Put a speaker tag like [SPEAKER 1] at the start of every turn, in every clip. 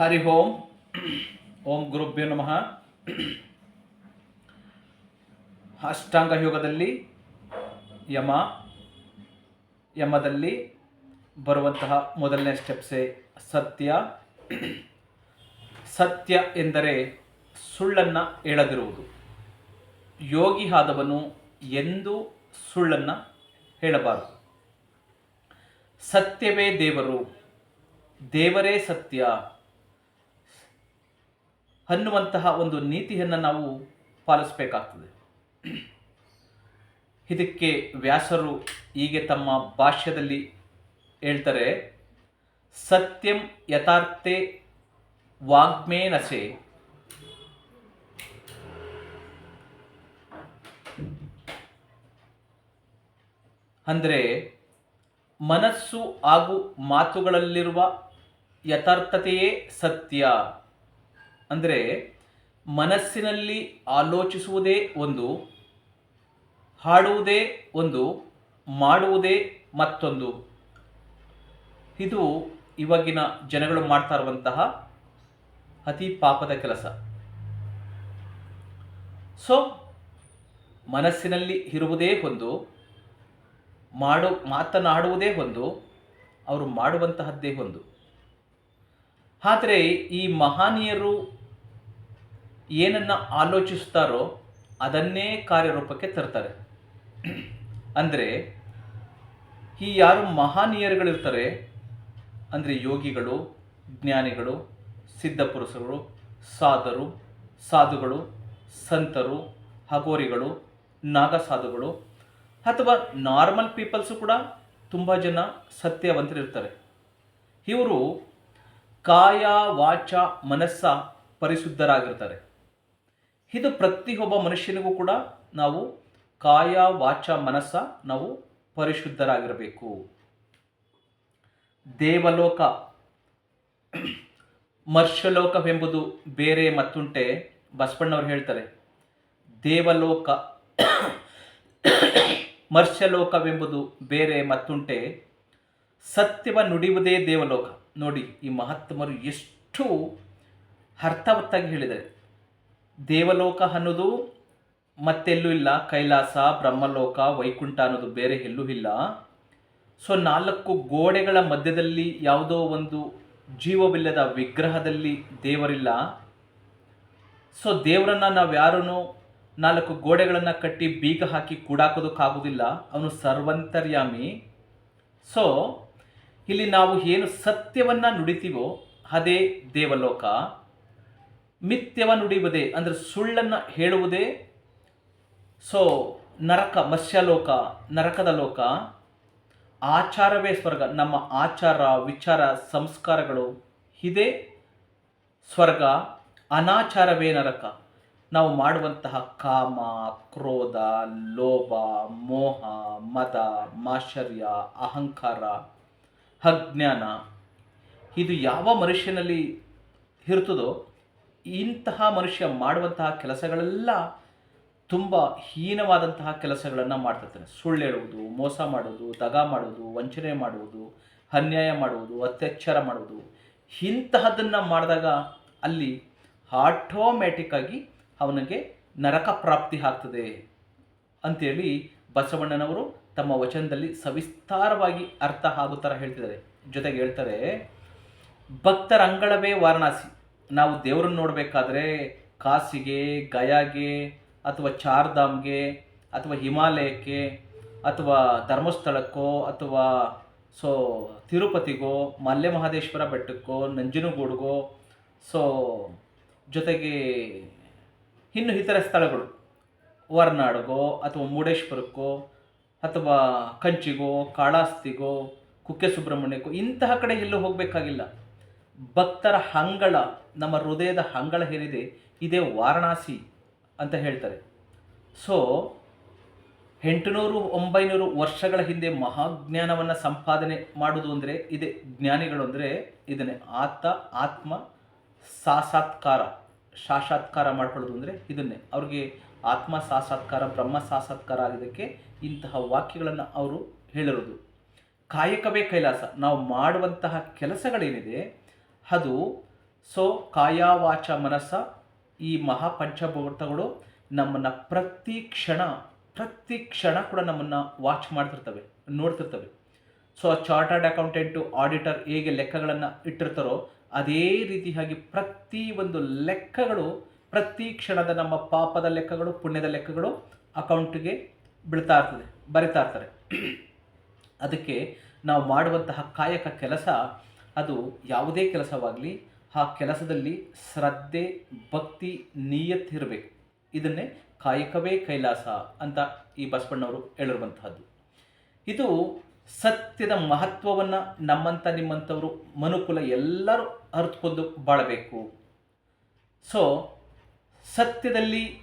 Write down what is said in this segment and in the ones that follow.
[SPEAKER 1] ಹರಿ ಓಂ. ಓಂ ಗುರುಭ್ಯ ನಮಃ. ಅಷ್ಟಾಂಗ ಯೋಗದಲ್ಲಿ ಯಮ, ಯಮದಲ್ಲಿ ಬರುವಂತಹ ಮೊದಲನೇ ಸ್ಟೆಪ್ಸೇ ಸತ್ಯ. ಸತ್ಯ ಎಂದರೆ ಸುಳ್ಳನ್ನು ಹೇಳದಿರುವುದು. ಯೋಗಿ ಆದವನು ಎಂದೂ ಸುಳ್ಳನ್ನು ಹೇಳಬಾರದು. ಸತ್ಯವೇ ದೇವರು, ದೇವರೇ ಸತ್ಯ ಅನ್ನುವಂತಹ ಒಂದು ನೀತಿಯನ್ನು ನಾವು ಪಾಲಿಸಬೇಕಾಗ್ತದೆ. ಇದಕ್ಕೆ ವ್ಯಾಸರು ಹೀಗೆ ತಮ್ಮ ಭಾಷ್ಯದಲ್ಲಿ ಹೇಳ್ತಾರೆ, ಸತ್ಯಂ ಯಥಾರ್ಥೆ ವಾಗ್ಮೇ ನಸೆ ಅಂದರೆ, ಮನಸ್ಸು ಹಾಗೂ ಮಾತುಗಳಲ್ಲಿರುವ ಯಥಾರ್ಥತೆಯೇ ಸತ್ಯ. ಅಂದರೆ ಮನಸ್ಸಿನಲ್ಲಿ ಆಲೋಚಿಸುವುದೇ ಒಂದು, ಹಾಡುವುದೇ ಒಂದು, ಮಾಡುವುದೇ ಮತ್ತೊಂದು. ಇದು ಇವಾಗಿನ ಜನಗಳು ಮಾಡ್ತಾ ಇರುವಂತಹ ಅತಿ ಪಾಪದ ಕೆಲಸ. ಸೊ ಮನಸ್ಸಿನಲ್ಲಿ ಇರುವುದೇ ಒಂದು, ಮಾಡು, ಮಾತನಾಡುವುದೇ ಒಂದು, ಅವರು ಮಾಡುವಂತಹದ್ದೇ ಒಂದು. ಆದರೆ ಈ ಮಹನೀಯರು ಏನನ್ನು ಆಲೋಚಿಸ್ತಾರೋ ಅದನ್ನೇ ಕಾರ್ಯರೂಪಕ್ಕೆ ತರ್ತಾರೆ. ಅಂದರೆ, ಈ ಯಾರು ಮಹಾನೀಯರುಗಳಿರ್ತಾರೆ, ಅಂದರೆ ಯೋಗಿಗಳು, ಜ್ಞಾನಿಗಳು ಸಿದ್ಧಪುರುಷರು ಸಾಧರು, ಸಾಧುಗಳು, ಸಂತರು, ಹಗೋರಿಗಳು, ನಾಗಸಾಧುಗಳು, ಅಥವಾ ನಾರ್ಮಲ್ ಪೀಪಲ್ಸು ಕೂಡ ತುಂಬ ಜನ ಸತ್ಯವಂತರಿರ್ತಾರೆ. ಇವರು ಕಾಯ ವಾಚ ಮನಸ್ಸ ಪರಿಶುದ್ಧರಾಗಿರ್ತಾರೆ. ಇದು ಪ್ರತಿಯೊಬ್ಬ ಮನುಷ್ಯನಿಗೂ ಕೂಡ ನಾವು ಕಾಯ, ವಾಚ, ಮನಸ್ಸ ನಾವು ಪರಿಶುದ್ಧರಾಗಿರಬೇಕು. ದೇವಲೋಕ, ಮರ್ಷಲೋಕವೆಂಬುದು ಬೇರೆ ಮತ್ತುಂಟೆ ಬಸವಣ್ಣವ್ರು ಹೇಳ್ತಾರೆ. ದೇವಲೋಕ, ಮರ್ಷಲೋಕವೆಂಬುದು ಬೇರೆ ಮತ್ತುಂಟೆ ಸತ್ಯವ ನುಡಿಯುವುದೇ ದೇವಲೋಕ. ನೋಡಿ, ಈ ಮಹಾತ್ಮರು ಎಷ್ಟು ಅರ್ಥವತ್ತಾಗಿ ಹೇಳಿದ್ದಾರೆ. ದೇವಲೋಕ ಅನ್ನೋದು ಮತ್ತೆಲ್ಲೂ ಇಲ್ಲ. ಕೈಲಾಸ, ಬ್ರಹ್ಮಲೋಕ, ವೈಕುಂಠ ಅನ್ನೋದು ಬೇರೆ ಎಲ್ಲೂ ಇಲ್ಲ. ಸೊ ನಾಲ್ಕು ಗೋಡೆಗಳ ಮಧ್ಯದಲ್ಲಿ ಯಾವುದೋ ಒಂದು ಜೀವವಿಲ್ಲದ ವಿಗ್ರಹದಲ್ಲಿ ದೇವರಿಲ್ಲ. ಸೊ ದೇವರನ್ನು ನಾವು ಯಾರೂ ನಾಲ್ಕು ಗೋಡೆಗಳನ್ನು ಕಟ್ಟಿ ಬೀಗ ಹಾಕಿ ಕೂಡಾಕೋದಕ್ಕಾಗೋದಿಲ್ಲ. ಅವನು ಸರ್ವಂತರ್ಯಾಮಿ. ಸೊ ಇಲ್ಲಿ ನಾವು ಏನು ಸತ್ಯವನ್ನು ನುಡಿತೀವೋ ಅದೇ ದೇವಲೋಕ. ಮಿಥ್ಯವ ನುಡಿಯುವುದೇ ಅಂದರೆ ಸುಳ್ಳನ್ನು ಹೇಳುವುದೇ. ಸೊ ನರಕ, ಮತ್ಸ್ಯಲೋಕ, ನರಕದ ಲೋಕ, ಆಚಾರವೇ ಸ್ವರ್ಗ, ನಮ್ಮ ಆಚಾರ, ವಿಚಾರ, ಸಂಸ್ಕಾರಗಳು ಇದೇ ಸ್ವರ್ಗ, ಅನಾಚಾರವೇ ನರಕ. ನಾವು ಮಾಡುವಂತಹ ಕಾಮ, ಕ್ರೋಧ, ಲೋಭ, ಮೋಹ, ಮದ, ಮಾಶ್ಚರ್ಯ, ಅಹಂಕಾರ, ಅಜ್ಞಾನ, ಇದು ಯಾವ ಮನುಷ್ಯನಲ್ಲಿ ಇರ್ತದೋ ಇಂತಹ ಮನುಷ್ಯ ಮಾಡುವಂತಹ ಕೆಲಸಗಳೆಲ್ಲ ತುಂಬ ಹೀನವಾದಂತಹ ಕೆಲಸಗಳನ್ನು ಮಾಡ್ತಿರ್ತಾರೆ. ಸುಳ್ಳು ಹೇಳುವುದು ಮೋಸ ಮಾಡುವುದು ದಗ ಮಾಡುವುದು, ವಂಚನೆ ಮಾಡುವುದು, ಅನ್ಯಾಯ ಮಾಡುವುದು, ಅತ್ಯಾಚಾರ ಮಾಡುವುದು. ಇಂತಹದನ್ನು ಮಾಡಿದಾಗ ಅಲ್ಲಿ ಆಟೋಮ್ಯಾಟಿಕ್ಕಾಗಿ ಅವನಿಗೆ ನರಕ ಪ್ರಾಪ್ತಿ ಆಗ್ತದೆ ಅಂತೇಳಿ ಬಸವಣ್ಣನವರು ತಮ್ಮ ವಚನದಲ್ಲಿ ಸವಿಸ್ತಾರವಾಗಿ ಅರ್ಥ ಆಗೋ ಥರ ಹೇಳ್ತಿದ್ದಾರೆ. ಜೊತೆಗೆ ಹೇಳ್ತಾರೆ ಭಕ್ತರ ಅಂಗಳವೇ ವಾರಣಾಸಿ. ನಾವು ದೇವರನ್ನು ನೋಡಬೇಕಾದ್ರೆ ಕಾಸಿಗೆ, ಗಯಾಗೆ, ಅಥವಾ ಚಾರ್ಧಾಮ್ಗೆ, ಅಥವಾ ಹಿಮಾಲಯಕ್ಕೆ, ಅಥವಾ ಧರ್ಮಸ್ಥಳಕ್ಕೋ, ಅಥವಾ ಸೊ ತಿರುಪತಿಗೋ ಮಲ್ಲೆ ಮಹದೇಶ್ವರ ಬೆಟ್ಟಕ್ಕೋ, ನಂಜನಗೂಡಿಗೋ, ಸೊ ಜೊತೆಗೆ ಇನ್ನು ಇತರ ಸ್ಥಳಗಳು. ಹೊರನಾಡಿಗೋ, ಅಥವಾ ಮುರುಡೇಶ್ವರಕ್ಕೋ, ಅಥವಾ ಕಂಚಿಗೋ, ಕಾಳಾಸ್ತಿಗೋ, ಕುಕ್ಕೆ ಸುಬ್ರಹ್ಮಣ್ಯಕ್ಕೋ, ಇಂತಹ ಕಡೆ ಎಲ್ಲೂ ಹೋಗಬೇಕಾಗಿಲ್ಲ. ಭಕ್ತರ ಹಂಗಳ, ನಮ್ಮ ಹೃದಯದ ಹಂಗಳ ಏನಿದೆ, ಇದೇ ವಾರಣಾಸಿ ಅಂತ ಹೇಳ್ತಾರೆ. ಸೊ ಎಂಟುನೂರು ಒಂಬೈನೂರು ವರ್ಷಗಳ ಹಿಂದೆ ಮಹಾಜ್ಞಾನವನ್ನು ಸಂಪಾದನೆ ಮಾಡುವುದು ಅಂದರೆ, ಇದೇ ಜ್ಞಾನಿಗಳು ಅಂದರೆ, ಇದನ್ನೇ ಆತ, ಆತ್ಮ, ಸಾಸಾತ್ಕಾರ ಸಾಕ್ಷಾತ್ಕಾರ ಮಾಡ್ಕೊಳ್ಳೋದು ಅಂದರೆ, ಇದನ್ನೇ. ಅವ್ರಿಗೆ ಆತ್ಮ, ಸಾಸಾತ್ಕಾರ, ಬ್ರಹ್ಮ, ಸಾಸಾತ್ಕಾರ ಆಗಿದ್ದಕ್ಕೆ ಇಂತಹ ವಾಕ್ಯಗಳನ್ನು ಅವರು ಹೇಳಿರೋದು. ಕಾಯಕವೇ ಕೈಲಾಸ, ನಾವು ಮಾಡುವಂತಹ ಕೆಲಸಗಳೇನಿದೆ ಅದು ಸೊ ಕಾಯಾವಾಚ ಮನಸ್ಸ ಈ ಮಹಾಪಂಚಭೂತಗಳು ನಮ್ಮನ್ನು ಪ್ರತಿ ಕ್ಷಣ ಪ್ರತಿ ಕ್ಷಣ ಕೂಡ ನಮ್ಮನ್ನು ವಾಚ್ ಮಾಡ್ತಿರ್ತವೆ, ನೋಡ್ತಿರ್ತವೆ. ಸೊ ಚಾರ್ಟರ್ಡ್ ಅಕೌಂಟೆಂಟು ಆಡಿಟರ್ ಹೇಗೆ ಲೆಕ್ಕಗಳನ್ನು ಇಟ್ಟಿರ್ತಾರೋ ಅದೇ ರೀತಿಯಾಗಿ ಪ್ರತಿ ಒಂದು ಲೆಕ್ಕಗಳು, ಪ್ರತಿ ಕ್ಷಣದ ನಮ್ಮ ಪಾಪದ ಲೆಕ್ಕಗಳು, ಪುಣ್ಯದ ಲೆಕ್ಕಗಳು ಅಕೌಂಟಿಗೆ ಬೀಳ್ತಾ ಇರ್ತದೆ, ಬರಿತಾ ಇರ್ತಾರೆ ಅದಕ್ಕೆ ನಾವು ಮಾಡುವಂತಹ ಕಾಯಕ ಕೆಲಸ ಅದು ಯಾವುದೇ ಕೆಲಸವಾಗಲಿ, ಆ ಕೆಲಸದಲ್ಲಿ ಶ್ರದ್ಧೆ, ಭಕ್ತಿ ನಿಯತ್ತಿರಬೇಕು ಇದನ್ನೇ ಕಾಯಕವೇ ಕೈಲಾಸ ಅಂತ ಈ ಬಸವಣ್ಣವರು ಹೇಳಿರುವಂತಹದ್ದು ಇದು ಸತ್ಯದ ಮಹತ್ವವನ್ನು ನಮ್ಮಂಥ ನಿಮ್ಮಂಥವರು ಮನುಕುಲ ಎಲ್ಲರೂ ಅರಿತುಕೊಂಡು ಬಾಳಬೇಕು. ಸೊ ಸತ್ಯದಲ್ಲಿ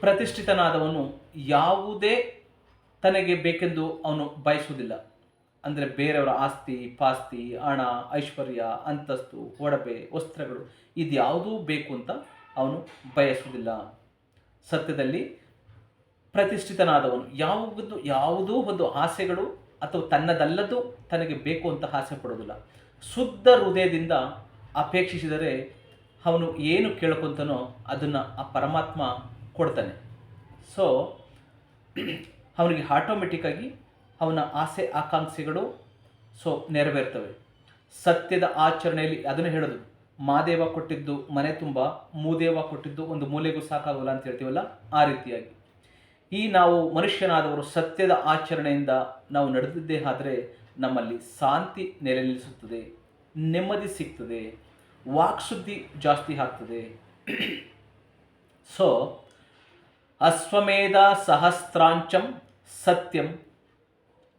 [SPEAKER 1] ಪ್ರತಿಷ್ಠಿತನಾದವನು ಯಾವುದೇ ತನಗೆ ಬೇಕೆಂದು ಅವನು ಬಯಸುವುದಿಲ್ಲ. ಅಂದರೆ ಬೇರೆಯವರ ಆಸ್ತಿ, ಪಾಸ್ತಿ, ಹಣ, ಐಶ್ವರ್ಯ, ಅಂತಸ್ತು, ಒಡವೆ, ವಸ್ತ್ರಗಳು ಇದ್ಯಾವುದೂ ಬೇಕು ಅಂತ ಅವನು ಬಯಸುವುದಿಲ್ಲ. ಸತ್ಯದಲ್ಲಿ ಪ್ರತಿಷ್ಠಿತನಾದವನು ಯಾವುದು, ಯಾವುದೋ ಒಂದು ಆಸೆಗಳು ಅಥವಾ ತನ್ನದಲ್ಲದ್ದು ತನಗೆ ಬೇಕು ಅಂತ ಆಸೆ ಪಡೋದಿಲ್ಲ ಶುದ್ಧ ಹೃದಯದಿಂದ ಅಪೇಕ್ಷಿಸಿದರೆ ಅವನು ಏನು ಕೇಳ್ಕೊತಾನೋ ಅದನ್ನು ಆ ಪರಮಾತ್ಮ ಕೊಡ್ತಾನೆ. ಸೊ ಅವನಿಗೆ ಆಟೋಮೆಟಿಕ್ಕಾಗಿ ಅವನ ಆಸೆ ಆಕಾಂಕ್ಷೆಗಳು ಸೊ ನೆರವೇರ್ತವೆ. ಸತ್ಯದ ಆಚರಣೆಯಲ್ಲಿ ಅದನ್ನು ಹೇಳೋದು, ಮಾದೇವ ಕೊಟ್ಟಿದ್ದು ಮನೆ ತುಂಬ, ಮೂದೇವ ಕೊಟ್ಟಿದ್ದು ಒಂದು ಮೂಲೆಗೂ ಸಾಕಾಗಲ್ಲ ಅಂತ ಹೇಳ್ತೀವಲ್ಲ, ಆ ರೀತಿಯಾಗಿ. ಈ ನಾವು ಮನುಷ್ಯನಾದವರು ಸತ್ಯದ ಆಚರಣೆಯಿಂದ ನಾವು ನಡೆದಿದ್ದೇ ಆದರೆ ನಮ್ಮಲ್ಲಿ ಶಾಂತಿ ನೆಲೆ ನಿಲ್ಲಿಸುತ್ತದೆ, ನೆಮ್ಮದಿ ಸಿಗ್ತದೆ ವಾಕ್ಸುದ್ದಿ ಜಾಸ್ತಿ ಆಗ್ತದೆ. ಸೊ ಅಶ್ವಮೇಧ ಸಹಸ್ರಾಂಚಂ ಸತ್ಯಂ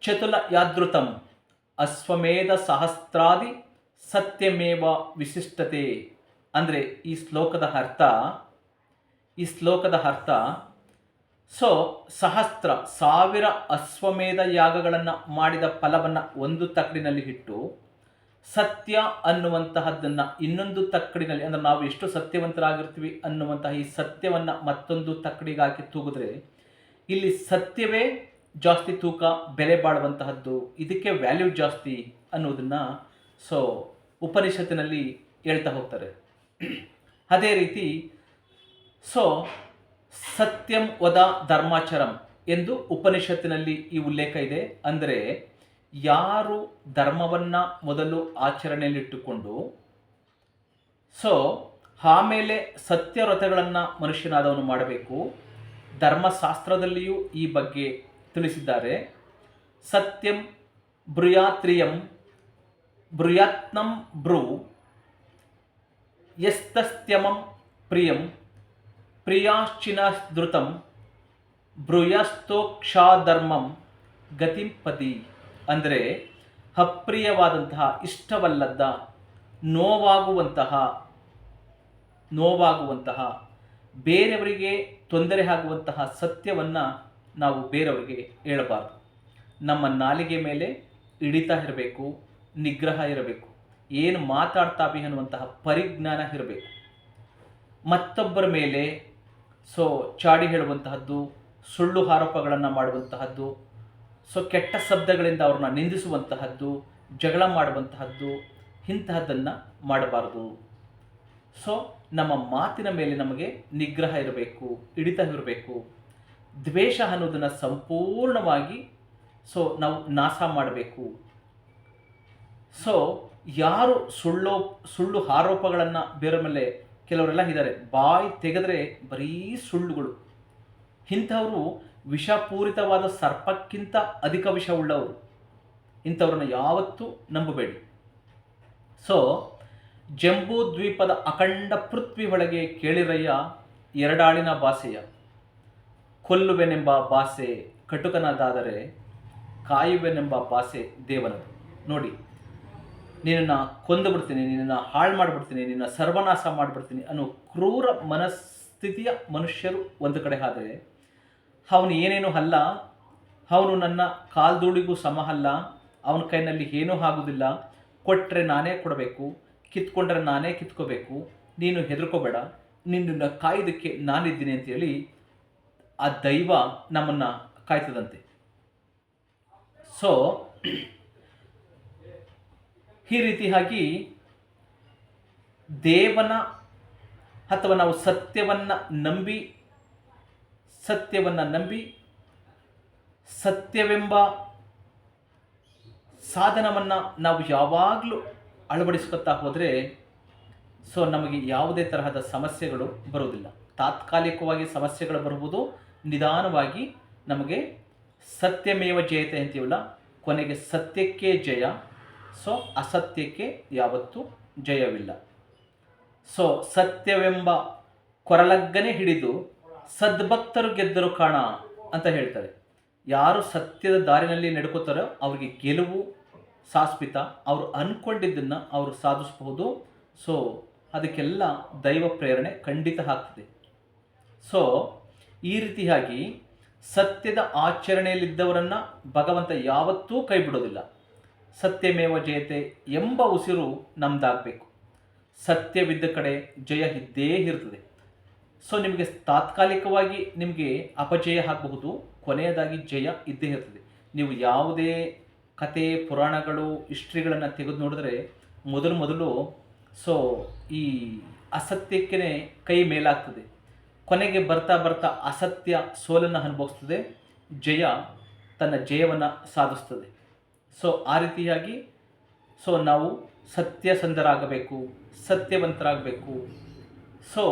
[SPEAKER 1] ಚತುಲ ಯಾದೃತಂ ಅಶ್ವಮೇಧ ಸಹಸ್ರಾದಿ ಸತ್ಯಮೇವ ವಿಶಿಷ್ಟತೆ. ಅಂದರೆ ಈ ಶ್ಲೋಕದ ಅರ್ಥ, ಈ ಶ್ಲೋಕದ ಅರ್ಥ, ಸೊ ಸಹಸ್ರ, ಸಾವಿರ ಅಶ್ವಮೇಧ ಯಾಗಗಳನ್ನು ಮಾಡಿದ ಫಲವನ್ನು ಒಂದು ತಕ್ಕಡಿನಲ್ಲಿ ಇಟ್ಟು ಸತ್ಯ ಅನ್ನುವಂತಹದ್ದನ್ನು ಇನ್ನೊಂದು ತಕ್ಕಡಿನಲ್ಲಿ, ಅಂದರೆ ನಾವು ಎಷ್ಟು ಸತ್ಯವಂತರಾಗಿರ್ತೀವಿ ಅನ್ನುವಂತಹ ಈ ಸತ್ಯವನ್ನು ಮತ್ತೊಂದು ತಕ್ಕಡಿಗಾಕಿ ತೂಗಿದ್ರೆ, ಇಲ್ಲಿ ಸತ್ಯವೇ ಜಾಸ್ತಿ ತೂಕ, ಬೆಲೆ ಬಾಳುವಂತಹದ್ದು, ಇದಕ್ಕೆ ವ್ಯಾಲ್ಯೂ ಜಾಸ್ತಿ ಅನ್ನೋದನ್ನು ಸೊ ಉಪನಿಷತ್ತಿನಲ್ಲಿ ಹೇಳ್ತಾ ಹೋಗ್ತಾರೆ. ಅದೇ ರೀತಿ ಸೊ ಸತ್ಯಂ ವದ ಧರ್ಮಾಚರಂ ಎಂದು ಉಪನಿಷತ್ತಿನಲ್ಲಿ ಈ ಉಲ್ಲೇಖ ಇದೆ. ಅಂದರೆ, ಯಾರು ಧರ್ಮವನ್ನು ಮೊದಲು ಆಚರಣೆಯಲ್ಲಿಟ್ಟುಕೊಂಡು ಸೊ ಆಮೇಲೆ ಸತ್ಯವ್ರತಗಳನ್ನು ಮನುಷ್ಯನಾದವನು ಮಾಡಬೇಕು. ಧರ್ಮಶಾಸ್ತ್ರದಲ್ಲಿಯೂ ಈ ಬಗ್ಗೆ ತಿಳಿಸಿದ್ದಾರೆ. ಸತ್ಯಂ ಬೃಯಾತ್ರಿಯಂ ಬೃಯಾತ್ನಂ ಬ್ರೂ ಯಸ್ತಸ್ತ್ಯಮಂ ಪ್ರಿಯಂ ಪ್ರಿಯಾಶ್ಚಿನಧೃತಂ ಬೃಯಸ್ತೋಕ್ಷಾಧರ್ಮಂ ಗತಿಂಪದಿ. ಅಂದರೆ ಅಪ್ರಿಯವಾದಂತಹ, ಇಷ್ಟವಲ್ಲದ, ನೋವಾಗುವಂತಹ ನೋವಾಗುವಂತಹ, ಬೇರೆಯವರಿಗೆ ತೊಂದರೆ ಆಗುವಂತಹ ಸತ್ಯವನ್ನು ನಾವು ಬೇರೆಯವರಿಗೆ ಹೇಳಬಾರ್ದು. ನಮ್ಮ ನಾಲಿಗೆ ಮೇಲೆ ಹಿಡಿತ ಇರಬೇಕು, ನಿಗ್ರಹ ಇರಬೇಕು. ಏನು ಮಾತಾಡ್ತಾವಿ ಅನ್ನುವಂತಹ ಪರಿಜ್ಞಾನ ಇರಬೇಕು. ಮತ್ತೊಬ್ಬರ ಮೇಲೆ ಸೊ ಚಾಡಿ ಹೇಳುವಂತಹದ್ದು, ಸುಳ್ಳು ಆರೋಪಗಳನ್ನು ಮಾಡುವಂತಹದ್ದು, ಸೊ ಕೆಟ್ಟ ಶಬ್ದಗಳಿಂದ ಅವ್ರನ್ನ ನಿಂದಿಸುವಂತಹದ್ದು, ಜಗಳ ಮಾಡುವಂತಹದ್ದು, ಇಂತಹದ್ದನ್ನು ಮಾಡಬಾರ್ದು. ಸೊ ನಮ್ಮ ಮಾತಿನ ಮೇಲೆ ನಮಗೆ ನಿಗ್ರಹ ಇರಬೇಕು, ಹಿಡಿತ ಇರಬೇಕು. ದ್ವೇಷ ಅನ್ನೋದನ್ನು ಸಂಪೂರ್ಣವಾಗಿ ಸೊ ನಾವು ನಾಶ ಮಾಡಬೇಕು. ಸೊ ಯಾರು ಸುಳ್ಳು ಸುಳ್ಳು ಆರೋಪಗಳನ್ನು ಬೇರೆ ಮೇಲೆ ಕೆಲವರೆಲ್ಲ ಇದ್ದಾರೆ, ಬಾಯಿ ತೆಗೆದ್ರೆ ಬರೀ ಸುಳ್ಳುಗಳು. ಇಂಥವರು ವಿಷಪೂರಿತವಾದ ಸರ್ಪಕ್ಕಿಂತ ಅಧಿಕ ವಿಷ ಉಳ್ಳವರು. ಇಂಥವ್ರನ್ನ ಯಾವತ್ತೂ ನಂಬಬೇಡಿ. ಸೊ ಜಂಬೂ ದ್ವೀಪದ ಅಖಂಡ ಪೃಥ್ವಿ ಒಳಗೆ ಕೇಳಿರಯ್ಯ ಎರಡಾಳಿನ ಭಾಷೆಯ ಕೊಲ್ಲುವೆನೆಂಬ ಭಾಷೆ ಕಟುಕನದಾದರೆ ಕಾಯುವೆನೆಂಬ ಭಾಷೆ ದೇವನದು. ನೋಡಿ, ನಿನ್ನನ್ನು ಕೊಂದು ಬಿಡ್ತೀನಿ ನಿನ್ನನ್ನು ಹಾಳು ಮಾಡಿಬಿಡ್ತೀನಿ, ನಿನ್ನ ಸರ್ವನಾಶ ಮಾಡಿಬಿಡ್ತೀನಿ ಅನ್ನೋ ಕ್ರೂರ ಮನಸ್ಥಿತಿಯ ಮನುಷ್ಯರು ಒಂದು ಕಡೆ ಆದರೆ, ಅವನು ಏನೇನು ಅಲ್ಲ, ಅವನು ನನ್ನ ಕಾಲ್ದೂಳಿಗೂ ಸಮ ಅಲ್ಲ, ಅವನ ಕೈನಲ್ಲಿ ಏನೂ ಆಗುವುದಿಲ್ಲ ಕೊಟ್ಟರೆ ನಾನೇ ಕೊಡಬೇಕು, ಕಿತ್ಕೊಂಡ್ರೆ ನಾನೇ ಕಿತ್ಕೋಬೇಕು, ನೀನು ಹೆದರ್ಕೋಬೇಡ, ನಿನ್ನನ್ನು ಕಾಯ್ದಕ್ಕೆ ನಾನಿದ್ದೀನಿ ಅಂತೇಳಿ ಆ ದೈವ ನಮ್ಮನ್ನು ಕಾಯ್ತದಂತೆ. ಸೊ ಈ ರೀತಿಯಾಗಿ ದೇವನ ಅಥವಾ ನಾವು ಸತ್ಯವನ್ನು ನಂಬಿ ಸತ್ಯವನ್ನು ನಂಬಿ, ಸತ್ಯವೆಂಬ ಸಾಧನವನ್ನು ನಾವು ಯಾವಾಗಲೂ ಅಳವಡಿಸ್ಕೊತಾ ಹೋದರೆ ಸೊ ನಮಗೆ ಯಾವುದೇ ತರಹದ ಸಮಸ್ಯೆಗಳು ಬರುವುದಿಲ್ಲ. ತಾತ್ಕಾಲಿಕವಾಗಿ ಸಮಸ್ಯೆಗಳು ಬರುವುದು ನಿಧಾನವಾಗಿ ನಮಗೆ ಸತ್ಯಮೇವ ಜಯತೆ ಅಂತೀವಲ್ಲ, ಕೊನೆಗೆ ಸತ್ಯಕ್ಕೆ ಜಯ. ಸೊ, ಅಸತ್ಯಕ್ಕೆ ಯಾವತ್ತೂ ಜಯವಿಲ್ಲ. ಸೊ, ಸತ್ಯವೆಂಬ ಕೊರಲಗ್ಗನೆ ಹಿಡಿದು ಸದ್ಭಕ್ತರು ಗೆದ್ದರು ಕಾಣ ಅಂತ ಹೇಳ್ತಾರೆ. ಯಾರು ಸತ್ಯದ ದಾರಿನಲ್ಲಿ ನಡ್ಕೋತಾರೋ ಅವರಿಗೆ ಗೆಲುವು ಸಾಸ್ಮಿತ ಅವರು ಅಂದ್ಕೊಂಡಿದ್ದನ್ನು ಅವರು ಸಾಧಿಸಬಹುದು. ಸೊ, ಅದಕ್ಕೆಲ್ಲ ದೈವ ಪ್ರೇರಣೆ ಖಂಡಿತ ಆಗ್ತದೆ. ಸೊ ಈ ರೀತಿಯಾಗಿ ಸತ್ಯದ ಆಚರಣೆಯಲ್ಲಿದ್ದವರನ್ನು ಭಗವಂತ ಯಾವತ್ತೂ ಕೈ ಬಿಡೋದಿಲ್ಲ ಸತ್ಯಮೇವ ಜಯತೆ ಎಂಬ ಉಸಿರು ನಮ್ದಾಗಬೇಕು. ಸತ್ಯವಿದ್ದ ಕಡೆ ಜಯ ಇದ್ದೇ ಇರ್ತದೆ. ಸೊ ನಿಮಗೆ ತಾತ್ಕಾಲಿಕವಾಗಿ ನಿಮಗೆ ಅಪಜಯ ಆಗಬಹುದು, ಕೊನೆಯದಾಗಿ ಜಯ ಇದ್ದೇ ಇರ್ತದೆ. ನೀವು ಯಾವುದೇ ಕತೆ ಪುರಾಣಗಳು, ಹಿಸ್ಟ್ರಿಗಳನ್ನು ತೆಗೆದು ನೋಡಿದ್ರೆ ಮೊದಲು ಮೊದಲು ಸೊ ಈ ಅಸತ್ಯಕ್ಕೇ ಕೈ ಮೇಲಾಗ್ತದೆ. ಕೊನೆಗೆ ಬರ್ತಾ ಬರ್ತಾ ಅಸತ್ಯ ಸೋಲನ್ನು ಅನುಭವಿಸ್ತದೆ, ಜಯ ತನ್ನ ಜಯವನ್ನು ಸಾಧಿಸ್ತದೆ. ಸೊ ಆ ರೀತಿಯಾಗಿ ಸೊ ನಾವು ಸತ್ಯಸಂಧರಾಗಬೇಕು, ಸತ್ಯವಂತರಾಗಬೇಕು. ಸೊ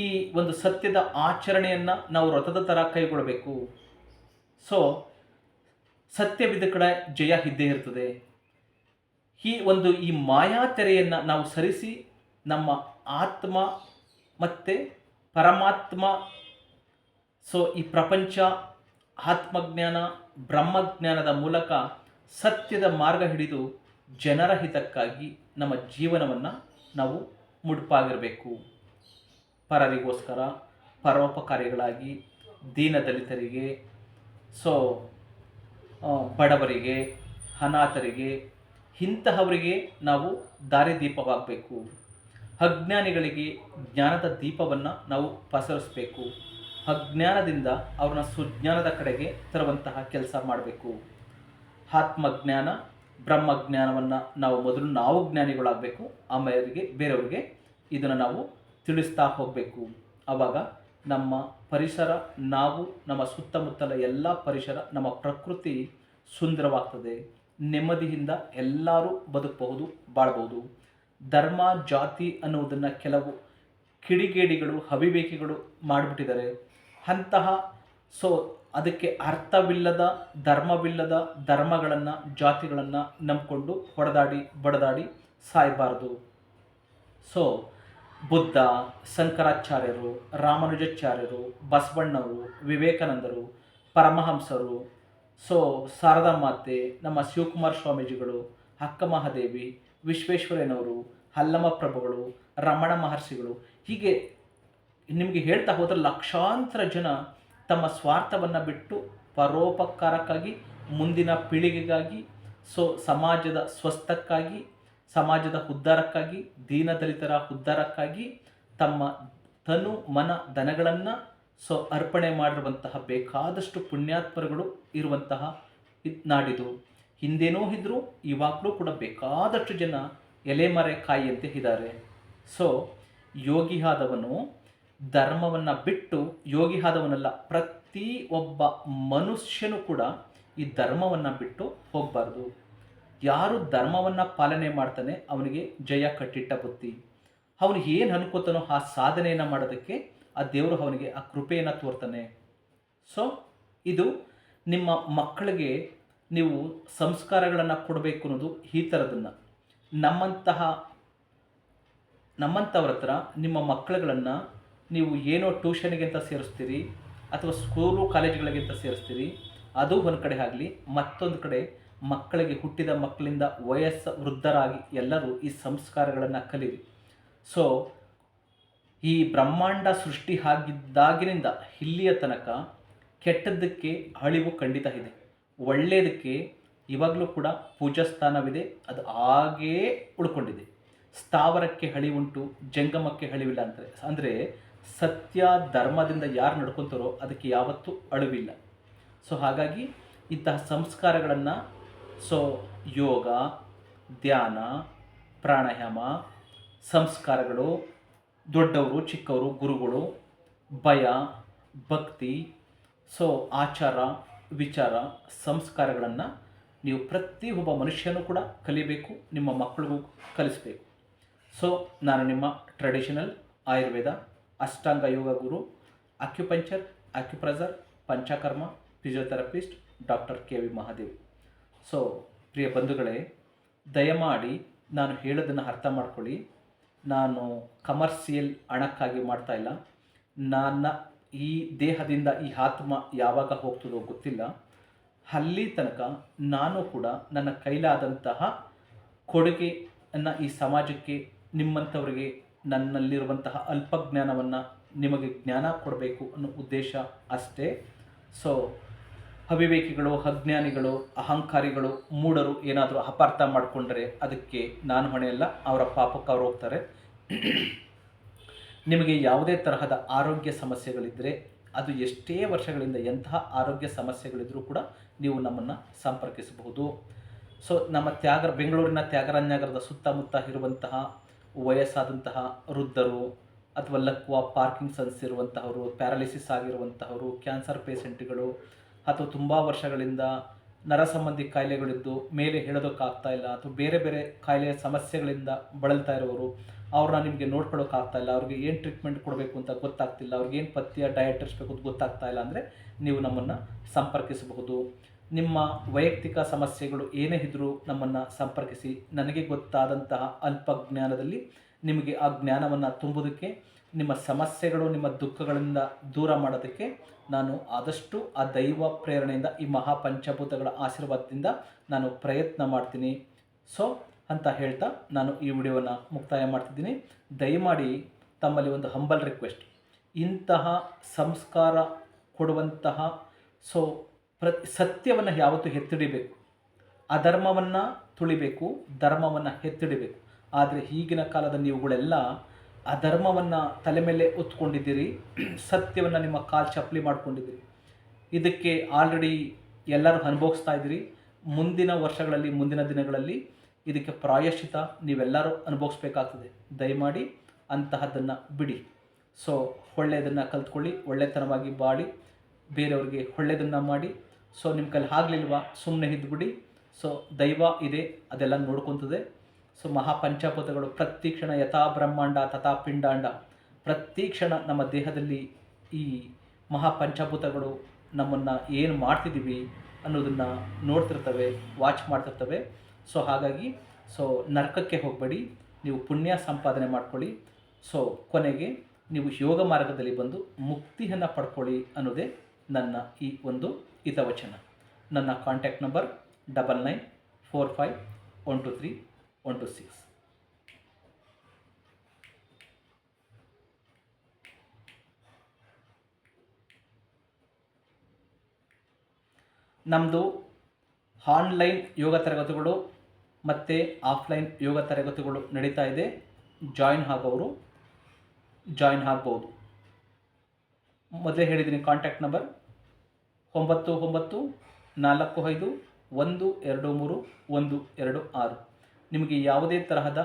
[SPEAKER 1] ಈ ಒಂದು ಸತ್ಯದ ಆಚರಣೆಯನ್ನು ನಾವು ರಥದ ಥರ ಕೈಗೊಳ್ಳಬೇಕು ಸೊ ಸತ್ಯವಿದ್ದ ಕಡೆ ಜಯ ಇದ್ದೇ ಇರ್ತದೆ. ಈ ಒಂದು ಈ ಮಾಯಾ ತೆರೆಯನ್ನು ನಾವು ಸರಿಸಿ ನಮ್ಮ ಆತ್ಮ ಮತ್ತು ಪರಮಾತ್ಮ, ಸೊ ಈ ಪ್ರಪಂಚ, ಆತ್ಮಜ್ಞಾನ, ಬ್ರಹ್ಮಜ್ಞಾನದ ಮೂಲಕ ಸತ್ಯದ ಮಾರ್ಗ ಹಿಡಿದು ಜನರ ಹಿತಕ್ಕಾಗಿ ನಮ್ಮ ಜೀವನವನ್ನು ನಾವು ಮುಡುಪಾಗಿರಬೇಕು. ಪರರಿಗೋಸ್ಕರ, ಪರೋಪಕಾರಿಗಳಾಗಿ, ದೀನದಲಿತರಿಗೆ, ಸೊ ಬಡವರಿಗೆ, ಅನಾಥರಿಗೆ, ಇಂತಹವರಿಗೆ ನಾವು ದಾರಿದೀಪವಾಗಬೇಕು. ಅಜ್ಞಾನಿಗಳಿಗೆ ಜ್ಞಾನದ ದೀಪವನ್ನು ನಾವು ಪಸರಿಸಬೇಕು. ಅಜ್ಞಾನದಿಂದ ಅವ್ರನ್ನ ಸುಜ್ಞಾನದ ಕಡೆಗೆ ತರುವಂತಹ ಕೆಲಸ ಮಾಡಬೇಕು. ಆತ್ಮಜ್ಞಾನ, ಬ್ರಹ್ಮಜ್ಞಾನವನ್ನು ನಾವು ಮೊದಲು ನಾವು ಜ್ಞಾನಿಗಳಾಗಬೇಕು. ಆಮೇಲೆ ಬೇರೆಯವರಿಗೆ ಇದನ್ನು ನಾವು ತಿಳಿಸ್ತಾ ಹೋಗಬೇಕು. ಆವಾಗ ನಮ್ಮ ಪರಿಸರ, ನಾವು ನಮ್ಮ ಸುತ್ತಮುತ್ತಲ ಎಲ್ಲ ಪರಿಸರ ನಮ್ಮ ಪ್ರಕೃತಿ ಸುಂದರವಾಗ್ತದೆ. ನೆಮ್ಮದಿಯಿಂದ ಎಲ್ಲರೂ ಬದುಕಬಹುದು ಬಾಳ್ಬೋದು ಧರ್ಮ, ಜಾತಿ ಅನ್ನುವುದನ್ನು ಕೆಲವು ಕಿಡಿಗೇಡಿಗಳು ಅವಿವೇಕಿಗಳು ಮಾಡಿಬಿಟ್ಟಿದ್ದಾರೆ. ಅಂತಹ, ಸೊ ಅದಕ್ಕೆ ಅರ್ಥವಿಲ್ಲದ, ಧರ್ಮವಿಲ್ಲದ ಧರ್ಮಗಳನ್ನು, ಜಾತಿಗಳನ್ನು ನಂಬಿಕೊಂಡು ಹೊಡೆದಾಡಿ, ಬಡದಾಡಿ ಸಾಯಬಾರ್ದು. ಸೊ ಬುದ್ಧ, ಶಂಕರಾಚಾರ್ಯರು, ರಾಮಾನುಜಾಚಾರ್ಯರು, ಬಸವಣ್ಣವರು, ವಿವೇಕಾನಂದರು, ಪರಮಹಂಸರು, ಸೊ ಶಾರದಾ ಮಾತೆ, ನಮ್ಮ ಶಿವಕುಮಾರ ಸ್ವಾಮೀಜಿಗಳು, ಅಕ್ಕ ಮಹಾದೇವಿ ವಿಶ್ವೇಶ್ವರಯ್ಯನವರು, ಹಲ್ಲಮ್ಮ ಪ್ರಭುಗಳು, ರಮಣ ಮಹರ್ಷಿಗಳು, ಹೀಗೆ ನಿಮಗೆ ಹೇಳ್ತಾ ಹೋದರೆ ಲಕ್ಷಾಂತರ ಜನ ತಮ್ಮ ಸ್ವಾರ್ಥವನ್ನು ಬಿಟ್ಟು ಪರೋಪಕಾರಕ್ಕಾಗಿ, ಮುಂದಿನ ಪೀಳಿಗೆಗಾಗಿ, ಸೊ ಸಮಾಜದ ಸ್ವಸ್ಥಕ್ಕಾಗಿ, ಸಮಾಜದ ಉದ್ಧಾರಕ್ಕಾಗಿ, ದೀನದಲಿತರ ಉದ್ಧಾರಕ್ಕಾಗಿ ತಮ್ಮ ತನು ಮನ ಧನಗಳನ್ನು ಸೊ ಅರ್ಪಣೆ ಮಾಡಿರುವಂತಹ ಬೇಕಾದಷ್ಟು ಪುಣ್ಯಾತ್ಮರುಗಳು ಇರುವಂತಹ ನಾಡಿದು. ಹಿಂದೇನೂ ಇದ್ದರು ಇವಾಗಲೂ ಕೂಡ ಬೇಕಾದಷ್ಟು ಜನ ಎಲೆಮರೆ ಕಾಯಿಯಂತೆ ಇದ್ದಾರೆ. ಸೊ ಯೋಗಿಯಾದವನು ಧರ್ಮವನ್ನು ಬಿಟ್ಟು ಯೋಗಿ ಆದವನಲ್ಲ ಪ್ರತಿ ಒಬ್ಬ ಮನುಷ್ಯನು ಕೂಡ ಈ ಧರ್ಮವನ್ನು ಬಿಟ್ಟು ಹೋಗಬಾರ್ದು. ಯಾರು ಧರ್ಮವನ್ನು ಪಾಲನೆ ಮಾಡ್ತಾನೆ ಅವನಿಗೆ ಜಯ ಕಟ್ಟಿಟ್ಟ ಬುತ್ತಿ ಅವನು ಏನು ಅನ್ಕೋತಾನೋ ಆ ಸಾಧನೆಯನ್ನು ಮಾಡೋದಕ್ಕೆ ಆ ದೇವರು ಅವನಿಗೆ ಆ ಕೃಪೆಯನ್ನು ತೋರ್ತಾನೆ. ಸೊ ಇದು ನಿಮ್ಮ ಮಕ್ಕಳಿಗೆ ನೀವು ಸಂಸ್ಕಾರಗಳನ್ನು ಕೊಡಬೇಕು ಅನ್ನೋದು ಈ ಥರದನ್ನು ನಮ್ಮಂತಹ ನಮ್ಮಂಥವ್ರ ಹತ್ರ ನಿಮ್ಮ ಮಕ್ಕಳುಗಳನ್ನು ನೀವು ಏನೋ ಟ್ಯೂಷನ್ಗೆ ಅಂತ ಸೇರಿಸ್ತೀರಿ, ಅಥವಾ ಸ್ಕೂಲು ಕಾಲೇಜ್ಗಳಿಗೆ ಅಂತ ಸೇರಿಸ್ತೀರಿ, ಅದು ಒಂದು ಕಡೆ ಆಗಲಿ, ಮತ್ತೊಂದು ಕಡೆ ಮಕ್ಕಳಿಗೆ ಹುಟ್ಟಿದ ಮಕ್ಕಳಿಂದ ವಯಸ್ಸು ವೃದ್ಧರಾಗಿ ಎಲ್ಲರೂ ಈ ಸಂಸ್ಕಾರಗಳನ್ನು ಕಲೀರಿ. ಸೊ ಈ ಬ್ರಹ್ಮಾಂಡ ಸೃಷ್ಟಿ ಆಗಿದ್ದಾಗಿನಿಂದ ಇಲ್ಲಿಯ ತನಕ ಕೆಟ್ಟದ್ದಕ್ಕೆ ಅಳಿವು ಖಂಡಿತ ಇದೆ. ಒಳ್ಳೆಯದಕ್ಕೆ ಇವಾಗಲೂ ಕೂಡ ಪೂಜಾ ಸ್ಥಾನವಿದೆ. ಅದು ಹಾಗೇ ಉಳ್ಕೊಂಡಿದೆ. ಸ್ಥಾವರಕ್ಕೆ ಹಳಿವುಂಟು ಜಂಗಮಕ್ಕೆ ಹಳಿವಿಲ್ಲ ಅಂತಾರೆ ಅಂದರೆ ಸತ್ಯ ಧರ್ಮದಿಂದ ಯಾರು ನಡ್ಕೊತಾರೋ ಅದಕ್ಕೆ ಯಾವತ್ತೂ ಅಳುವಿಲ್ಲ. ಸೊ ಹಾಗಾಗಿ ಇಂತಹ ಸಂಸ್ಕಾರಗಳನ್ನು ಸೊ ಯೋಗ, ಧ್ಯಾನ, ಪ್ರಾಣಾಯಾಮ, ಸಂಸ್ಕಾರಗಳು ದೊಡ್ಡವರು, ಚಿಕ್ಕವರು, ಗುರುಗಳು, ಭಯ, ಭಕ್ತಿ ಸೊ ಆಚಾರ ವಿಚಾರ, ಸಂಸ್ಕಾರಗಳನ್ನು ನೀವು ಪ್ರತಿ ಒಬ್ಬ ಮನುಷ್ಯನೂ ಕೂಡ ಕಲಿಬೇಕು, ನಿಮ್ಮ ಮಕ್ಕಳಿಗೂ ಕಲಿಸಬೇಕು. ಸೊ ನಾನು ನಿಮ್ಮ traditional Ayurveda, Ashtanga yoga guru acupuncture acupressure panchakarma physiotherapist doctor K V Mahadev. So ಪ್ರಿಯ ಬಂಧುಗಳೇ, ದಯಮಾಡಿ ನಾನು ಹೇಳೋದನ್ನು ಅರ್ಥ ಮಾಡ್ಕೊಳ್ಳಿ. ನಾನು ಕಮರ್ಷಿಯಲ್ ಹಣಕ್ಕಾಗಿ ಮಾಡ್ತಾ ಇಲ್ಲ. ನನ್ನ ಈ ದೇಹದಿಂದ ಈ ಆತ್ಮ ಯಾವಾಗ ಹೋಗ್ತದೋ ಗೊತ್ತಿಲ್ಲ. ಅಲ್ಲಿ ತನಕ ನಾನು ಕೂಡ ನನ್ನ ಕೈಲಾದಂತಹ ಕೊಡುಗೆಯನ್ನು ಈ ಸಮಾಜಕ್ಕೆ, ನಿಮ್ಮಂಥವರಿಗೆ, ನನ್ನಲ್ಲಿರುವಂತಹ ಅಲ್ಪಜ್ಞಾನವನ್ನು ನಿಮಗೆ ಜ್ಞಾನ ಕೊಡಬೇಕು ಅನ್ನೋ ಉದ್ದೇಶ ಅಷ್ಟೇ. ಸೊ ಅವಿವೇಕಿಗಳು, ಅಜ್ಞಾನಿಗಳು, ಅಹಂಕಾರಿಗಳು, ಮೂಢರು ಏನಾದರೂ ಅಪಾರ್ಥ ಮಾಡಿಕೊಂಡ್ರೆ ಅದಕ್ಕೆ ನಾನು ಹೊಣೆಯಲ್ಲ, ಅವರ ಪಾಪಕ್ಕೆ ಅವರು ಹೋಗ್ತಾರೆ. ನಿಮಗೆ ಯಾವುದೇ ತರಹದ ಆರೋಗ್ಯ ಸಮಸ್ಯೆಗಳಿದ್ದರೆ ಅದು ಎಷ್ಟೇ ವರ್ಷಗಳಿಂದ ಎಂತಹ ಆರೋಗ್ಯ ಸಮಸ್ಯೆಗಳಿದ್ದರೂ ಕೂಡ ನೀವು ನಮ್ಮನ್ನು ಸಂಪರ್ಕಿಸಬಹುದು. ಸೊ ನಮ್ಮ ತ್ಯಾಗ, ಬೆಂಗಳೂರಿನ ತ್ಯಾಗರಾಜನಗರದ ಸುತ್ತಮುತ್ತ ಇರುವಂತಹ ವಯಸ್ಸಾದಂತಹ ವೃದ್ಧರು ಅಥವಾ ಲಕ್ವ ಪಾರ್ಕಿಂಗ್ಸನ್ಸ್ ಇರುವಂತಹವರು, ಪ್ಯಾರಾಲಿಸಿಸ್ ಆಗಿರುವಂತಹವರು, ಕ್ಯಾನ್ಸರ್ ಪೇಷಂಟ್ಗಳು ಅಥವಾ ತುಂಬ ವರ್ಷಗಳಿಂದ ನರ ಸಂಬಂಧಿ ಕಾಯಿಲೆಗಳಿದ್ದು ಮೇಲೆ ಹೇಳೋದಕ್ಕಾಗ್ತಾ ಇಲ್ಲ ಅಥವಾ ಬೇರೆ ಬೇರೆ ಕಾಯಿಲೆಯ ಸಮಸ್ಯೆಗಳಿಂದ ಬಳಲ್ತಾ ಇರೋರು ಅವ್ರನ್ನ ನಿಮಗೆ ನೋಡ್ಕೊಳ್ಳೋಕ್ಕಾಗ್ತಾ ಇಲ್ಲ, ಅವ್ರಿಗೆ ಏನು ಟ್ರೀಟ್ಮೆಂಟ್ ಕೊಡಬೇಕು ಅಂತ ಗೊತ್ತಾಗ್ತಿಲ್ಲ, ಅವ್ರಿಗೆ ಏನು ಪಥ್ಯ ಡಯಟ್ ಇರಿಸ್ಬೇಕು ಅಂತ ಗೊತ್ತಾಗ್ತಾ ಇಲ್ಲ ಅಂದರೆ ನೀವು ನಮ್ಮನ್ನು ಸಂಪರ್ಕಿಸಬಹುದು. ನಿಮ್ಮ ವೈಯಕ್ತಿಕ ಸಮಸ್ಯೆಗಳು ಏನೇ ಇದ್ದರೂ ನಮ್ಮನ್ನು ಸಂಪರ್ಕಿಸಿ. ನನಗೆ ಗೊತ್ತಾದಂತಹ ಅಲ್ಪ ಜ್ಞಾನದಲ್ಲಿ ನಿಮಗೆ ಆ ಜ್ಞಾನವನ್ನು ತುಂಬುವುದಕ್ಕೆ ನಿಮ್ಮ ಸಮಸ್ಯೆಗಳು, ನಿಮ್ಮ ದುಃಖಗಳಿಂದ ದೂರ ಮಾಡೋದಕ್ಕೆ ನಾನು ಆದಷ್ಟು ಆ ದೈವ ಪ್ರೇರಣೆಯಿಂದ ಈ ಮಹಾಪಂಚಭೂತಗಳ ಆಶೀರ್ವಾದದಿಂದ ನಾನು ಪ್ರಯತ್ನ ಮಾಡ್ತೀನಿ. ಸೊ ಅಂತ ಹೇಳ್ತಾ ನಾನು ಈ ವಿಡಿಯೋವನ್ನು ಮುಕ್ತಾಯ ಮಾಡ್ತಿದ್ದೀನಿ. ದಯಮಾಡಿ ತಮ್ಮಲ್ಲಿ ಒಂದು ಹಂಬಲ್ ರಿಕ್ವೆಸ್ಟ್ ಇಂತಹ ಸಂಸ್ಕಾರ ಕೊಡುವಂತಹ ಸೊ ಪ್ರ, ಸತ್ಯವನ್ನು ಯಾವತ್ತೂ ಎತ್ತಿಡಿಬೇಕು. ಅಧರ್ಮವನ್ನು ತುಳಿಬೇಕು, ಧರ್ಮವನ್ನು ಎತ್ತಿಡಿಬೇಕು. ಆದರೆ ಈಗಿನ ಕಾಲದ ನೀವುಗಳೆಲ್ಲ ಅಧರ್ಮವನ್ನು ತಲೆ ಮೇಲೆ ಹೊತ್ಕೊಂಡಿದ್ದೀರಿ, ಸತ್ಯವನ್ನು ನಿಮ್ಮ ಕಾಲು ಚಪ್ಪಲಿ ಮಾಡ್ಕೊಂಡಿದ್ದೀರಿ. ಇದಕ್ಕೆ ಆಲ್ರೆಡಿ ಎಲ್ಲರೂ ಅನುಭವಿಸ್ತಾ ಇದ್ದೀರಿ. ಮುಂದಿನ ವರ್ಷಗಳಲ್ಲಿ, ಮುಂದಿನ ದಿನಗಳಲ್ಲಿ ಇದಕ್ಕೆ ಪ್ರಾಯಶ್ಚಿತ ನೀವೆಲ್ಲರೂ ಅನುಭವಿಸ್ಬೇಕಾಗ್ತದೆ. ದಯಮಾಡಿ ಅಂತಹದ್ದನ್ನು ಬಿಡಿ. ಸೊ ಒಳ್ಳೆಯದನ್ನು ಕಲ್ತ್ಕೊಳ್ಳಿ, ಒಳ್ಳೆತನವಾಗಿ ಬಾಳಿ, ಬೇರೆಯವ್ರಿಗೆ ಒಳ್ಳೆಯದನ್ನು ಮಾಡಿ. ಸೊ ನಿಮ್ಮ ಕೈಲಿ ಆಗಲಿಲ್ವಾ ಸುಮ್ಮನೆ ಇದ್ದುಬಿಡಿ ಸೊ ದೈವ ಇದೆ, ಅದೆಲ್ಲ ನೋಡ್ಕೊತದೆ. ಸೊ ಮಹಾಪಂಚಭೂತಗಳು ಪ್ರತಿ ಕ್ಷಣ ಯಥಾ ಬ್ರಹ್ಮಾಂಡ, ತಥಾ ಪಿಂಡಾಂಡ. ಪ್ರತಿ ಕ್ಷಣ ನಮ್ಮ ದೇಹದಲ್ಲಿ ಈ ಮಹಾಪಂಚಭೂತಗಳು ನಮ್ಮನ್ನು ಏನು ಮಾಡ್ತಿದ್ದೀವಿ ಅನ್ನೋದನ್ನು ನೋಡ್ತಿರ್ತವೆ ವಾಚ್ ಮಾಡ್ತಿರ್ತವೆ. ಸೊ ಹಾಗಾಗಿ ಸೊ ನರಕಕ್ಕೆ ಹೋಗಬೇಡಿ, ನೀವು ಪುಣ್ಯ ಸಂಪಾದನೆ ಮಾಡ್ಕೊಳ್ಳಿ. ಸೊ ಕೊನೆಗೆ, ನೀವು ಯೋಗ ಮಾರ್ಗದಲ್ಲಿ ಬಂದು ಮುಕ್ತಿಯನ್ನು ಪಡ್ಕೊಳ್ಳಿ ಅನ್ನೋದೇ ನನ್ನ ಈ ಒಂದು ಹಿತವಚನ. ನನ್ನ contact number double nine four five one two three one two six. ನಮ್ಮದು ಆನ್ಲೈನ್ ಯೋಗ ತರಗತಿಗಳು ಮತ್ತು ಆಫ್ಲೈನ್ ಯೋಗ ತರಗತಿಗಳು ನಡೀತಾ ಇದೆ. ಜಾಯಿನ್ ಆಗೋರು ಜಾಯಿನ್ ಆಗ್ಬೋದು. ಮೊದಲೇ ಹೇಳಿದ್ದೀನಿ ಕಾಂಟ್ಯಾಕ್ಟ್ ನಂಬರ್ ಒಂಬತ್ತು ಒಂಬತ್ತು ನಾಲ್ಕು ಐದು ಒಂದು ಎರಡು ಮೂರು ಒಂದು ಎರಡು ಆರು. ನಿಮಗೆ ಯಾವುದೇ ತರಹದ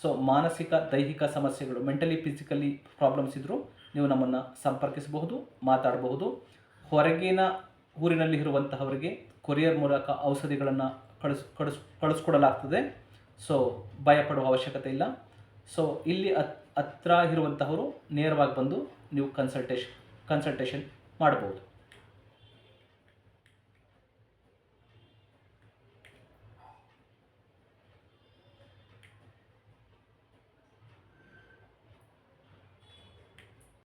[SPEAKER 1] ಸೊ ಮಾನಸಿಕ, ದೈಹಿಕ ಸಮಸ್ಯೆಗಳು ಮೆಂಟಲಿ ಫಿಸಿಕಲಿ ಪ್ರಾಬ್ಲಮ್ಸ್ ಇದ್ದರೂ ನೀವು ನಮ್ಮನ್ನು ಸಂಪರ್ಕಿಸಬಹುದು, ಮಾತಾಡಬಹುದು. ಹೊರಗಿನ ಊರಿನಲ್ಲಿ ಇರುವಂತಹವರಿಗೆ ಕೊರಿಯರ್ ಮೂಲಕ ಔಷಧಿಗಳನ್ನು ಕಳಿಸ್ ಕಳಿಸ್, ಕಳಿಸ್ಕೊಡಲಾಗ್ತದೆ. ಸೊ ಭಯಪಡುವ ಅವಶ್ಯಕತೆ ಇಲ್ಲ. ಸೊ ಇಲ್ಲಿ ಹತ್ ಹತ್ರ ಇರುವಂತಹವರು ನೇರವಾಗಿ ಬಂದು ನೀವು ಕನ್ಸಲ್ಟೇಷನ್ ಕನ್ಸಲ್ಟೇಷನ್ ಮಾಡ್ಬೋದು.